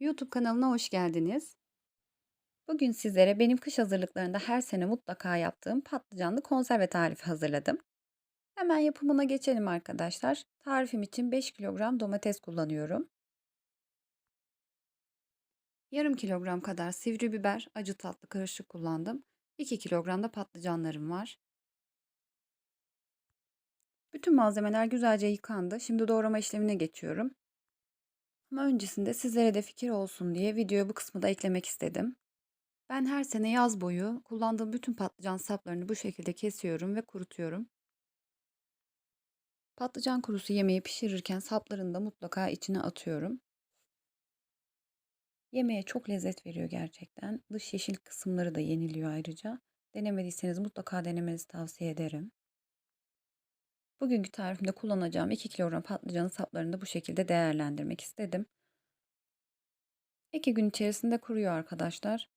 YouTube kanalına hoş geldiniz. Bugün sizlere benim kış hazırlıklarında her sene mutlaka yaptığım patlıcanlı konserve tarifi hazırladım. Hemen yapımına geçelim arkadaşlar. Tarifim için 5 kilogram domates kullanıyorum. Yarım kilogram kadar sivri biber, acı tatlı karışık kullandım. 2 kilogram da patlıcanlarım var. Bütün malzemeler güzelce yıkandı. Şimdi doğrama işlemine geçiyorum. Ama öncesinde sizlere de fikir olsun diye videoya bu kısmı da eklemek istedim. Ben her sene yaz boyu kullandığım bütün patlıcan saplarını bu şekilde kesiyorum ve kurutuyorum. Patlıcan kurusu yemeği pişirirken saplarını da mutlaka içine atıyorum. Yemeğe çok lezzet veriyor gerçekten. Dış yeşil kısımları da yeniliyor ayrıca. Denemediyseniz mutlaka denemenizi tavsiye ederim. Bugünkü tarifimde kullanacağım 2 kilogram patlıcanın saplarını da bu şekilde değerlendirmek istedim. 2 gün içerisinde kuruyor arkadaşlar.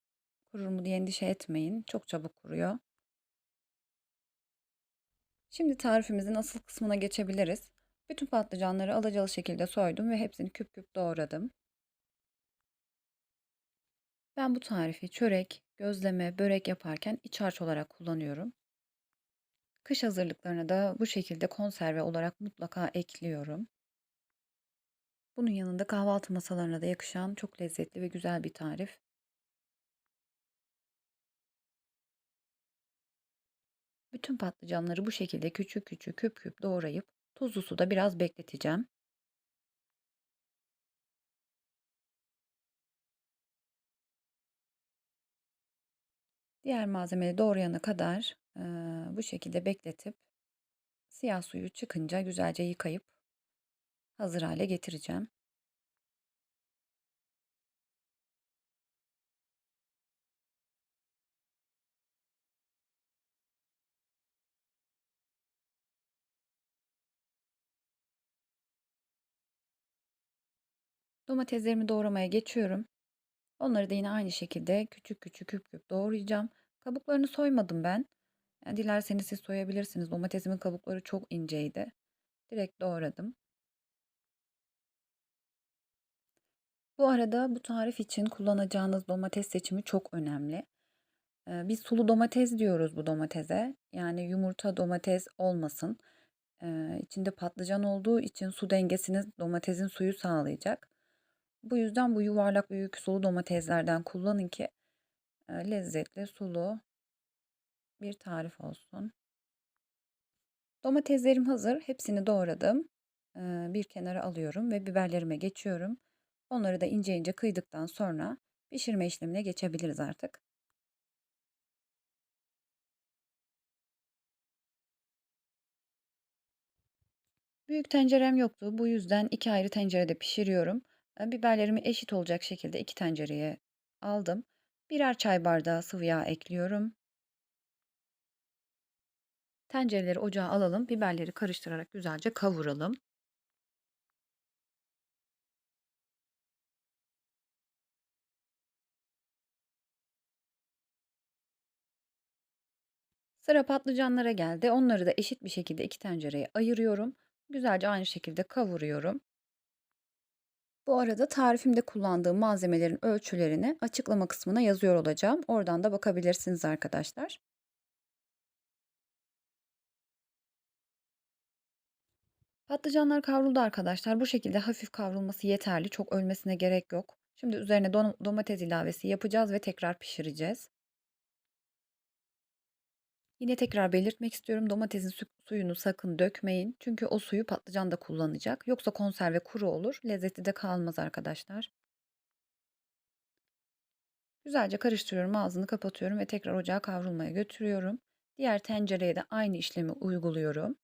Kurur mu diye endişe etmeyin. Çok çabuk kuruyor. Şimdi tarifimizin asıl kısmına geçebiliriz. Bütün patlıcanları alacalı şekilde soydum ve hepsini küp küp doğradım. Ben bu tarifi çörek, gözleme, börek yaparken iç harç olarak kullanıyorum. Kış hazırlıklarına da bu şekilde konserve olarak mutlaka ekliyorum. Bunun yanında kahvaltı masalarına da yakışan çok lezzetli ve güzel bir tarif. Bütün patlıcanları bu şekilde küçük küçük küp küp doğrayıp tuzlu suda biraz bekleteceğim. Diğer malzemeleri doğrayana kadar e, bu şekilde bekletip siyah suyu çıkınca güzelce yıkayıp hazır hale getireceğim. Domateslerimi doğramaya geçiyorum. Onları da yine aynı şekilde küçük küçük küp küp doğrayacağım. Kabuklarını soymadım ben. Yani dilerseniz siz soyabilirsiniz. Domatesimin kabukları çok inceydi. Direkt doğradım. Bu arada bu tarif için kullanacağınız domates seçimi çok önemli. Ee, biz sulu domates diyoruz bu domatese. Yani yumurta domates olmasın. Ee, içinde patlıcan olduğu için su dengesini domatesin suyu sağlayacak. Bu yüzden bu yuvarlak büyük sulu domateslerden kullanın ki e, lezzetli sulu bir tarif olsun. Domateslerim hazır. Hepsini doğradım. Ee, bir kenara alıyorum ve biberlerime geçiyorum. Onları da ince ince kıydıktan sonra pişirme işlemine geçebiliriz artık. Büyük tencerem yoktu. Bu yüzden iki ayrı tencerede pişiriyorum. Biberlerimi eşit olacak şekilde iki tencereye aldım. Birer çay bardağı sıvı yağ ekliyorum. Tencereleri ocağa alalım. Biberleri karıştırarak güzelce kavuralım. Sıra patlıcanlara geldi. Onları da eşit bir şekilde iki tencereye ayırıyorum. Güzelce aynı şekilde kavuruyorum. Bu arada tarifimde kullandığım malzemelerin ölçülerini açıklama kısmına yazıyor olacağım. Oradan da bakabilirsiniz arkadaşlar. Patlıcanlar kavruldu arkadaşlar. Bu şekilde hafif kavrulması yeterli. Çok ölmesine gerek yok. Şimdi üzerine domates ilavesi yapacağız ve tekrar pişireceğiz. Yine tekrar belirtmek istiyorum domatesin su suyunu sakın dökmeyin. Çünkü o suyu patlıcan da kullanacak. Yoksa konserve kuru olur. Lezzeti de kalmaz arkadaşlar. Güzelce karıştırıyorum. Ağzını kapatıyorum ve tekrar ocağa kavrulmaya götürüyorum. Diğer tencereye de aynı işlemi uyguluyorum.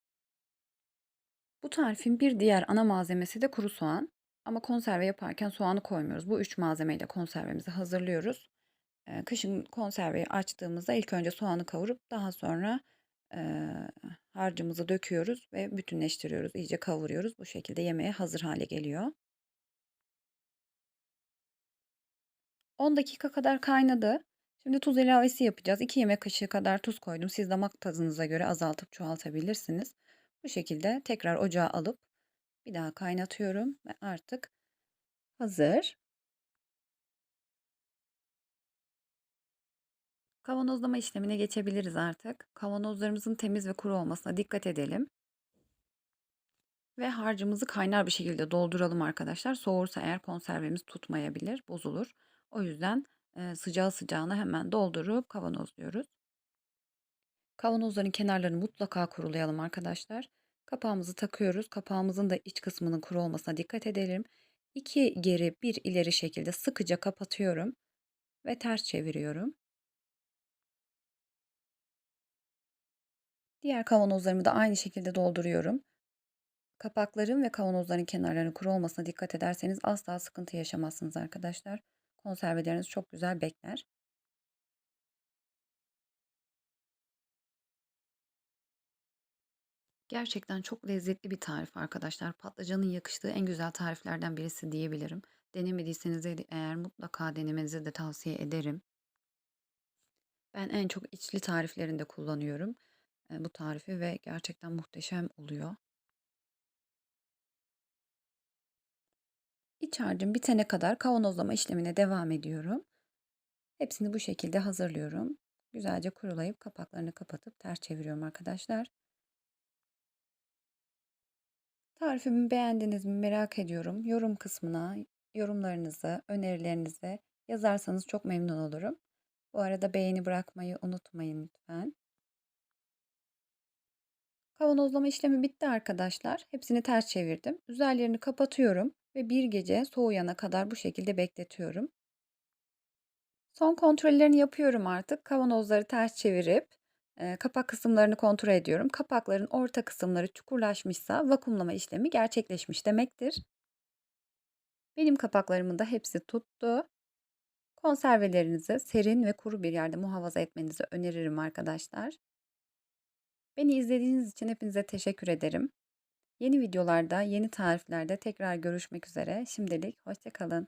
Bu tarifin bir diğer ana malzemesi de kuru soğan. Ama konserve yaparken soğanı koymuyoruz. Bu üç malzemeyle konservemizi hazırlıyoruz. Kışın konserveyi açtığımızda ilk önce soğanı kavurup daha sonra harcımızı döküyoruz ve bütünleştiriyoruz. İyice kavuruyoruz. Bu şekilde yemeğe hazır hale geliyor. 10 dakika kadar kaynadı. Şimdi tuz ilavesi yapacağız. 2 yemek kaşığı kadar tuz koydum. Siz damak tadınıza göre azaltıp çoğaltabilirsiniz. Bu şekilde tekrar ocağa alıp bir daha kaynatıyorum ve artık hazır. Kavanozlama işlemine geçebiliriz artık. Kavanozlarımızın temiz ve kuru olmasına dikkat edelim. Ve harcımızı kaynar bir şekilde dolduralım arkadaşlar. Soğursa eğer konservemiz tutmayabilir, bozulur. O yüzden e, sıcağı sıcağına hemen doldurup kavanozluyoruz. Kavanozların kenarlarını mutlaka kurulayalım arkadaşlar. Kapağımızı takıyoruz. Kapağımızın da iç kısmının kuru olmasına dikkat edelim. İki geri bir ileri şekilde sıkıca kapatıyorum ve ters çeviriyorum. Diğer kavanozlarımı da aynı şekilde dolduruyorum. Kapakların ve kavanozların kenarlarının kuru olmasına dikkat ederseniz asla sıkıntı yaşamazsınız arkadaşlar. Konserveleriniz çok güzel bekler. Gerçekten çok lezzetli bir tarif arkadaşlar. Patlıcanın yakıştığı en güzel tariflerden birisi diyebilirim. Denemediyseniz de eğer mutlaka denemenizi de tavsiye ederim. Ben en çok içli tariflerinde kullanıyorum bu tarifi ve gerçekten muhteşem oluyor. İç harcım bitene kadar kavanozlama işlemine devam ediyorum. Hepsini bu şekilde hazırlıyorum. Güzelce kurulayıp kapaklarını kapatıp ters çeviriyorum arkadaşlar. Tarifimi beğendiniz mi merak ediyorum. Yorum kısmına yorumlarınızı, önerilerinizi yazarsanız çok memnun olurum. Bu arada beğeni bırakmayı unutmayın lütfen. Kavanozlama işlemi bitti arkadaşlar. Hepsini ters çevirdim. Üzerlerini kapatıyorum ve bir gece soğuyana kadar bu şekilde bekletiyorum. Son kontrollerini yapıyorum artık. Kavanozları ters çevirip e, kapak kısımlarını kontrol ediyorum. Kapakların orta kısımları çukurlaşmışsa vakumlama işlemi gerçekleşmiş demektir. Benim kapaklarımın da hepsi tuttu. Konservelerinizi serin ve kuru bir yerde muhafaza etmenizi öneririm arkadaşlar. Beni izlediğiniz için hepinize teşekkür ederim. Yeni videolarda, yeni tariflerde tekrar görüşmek üzere. Şimdilik hoşçakalın.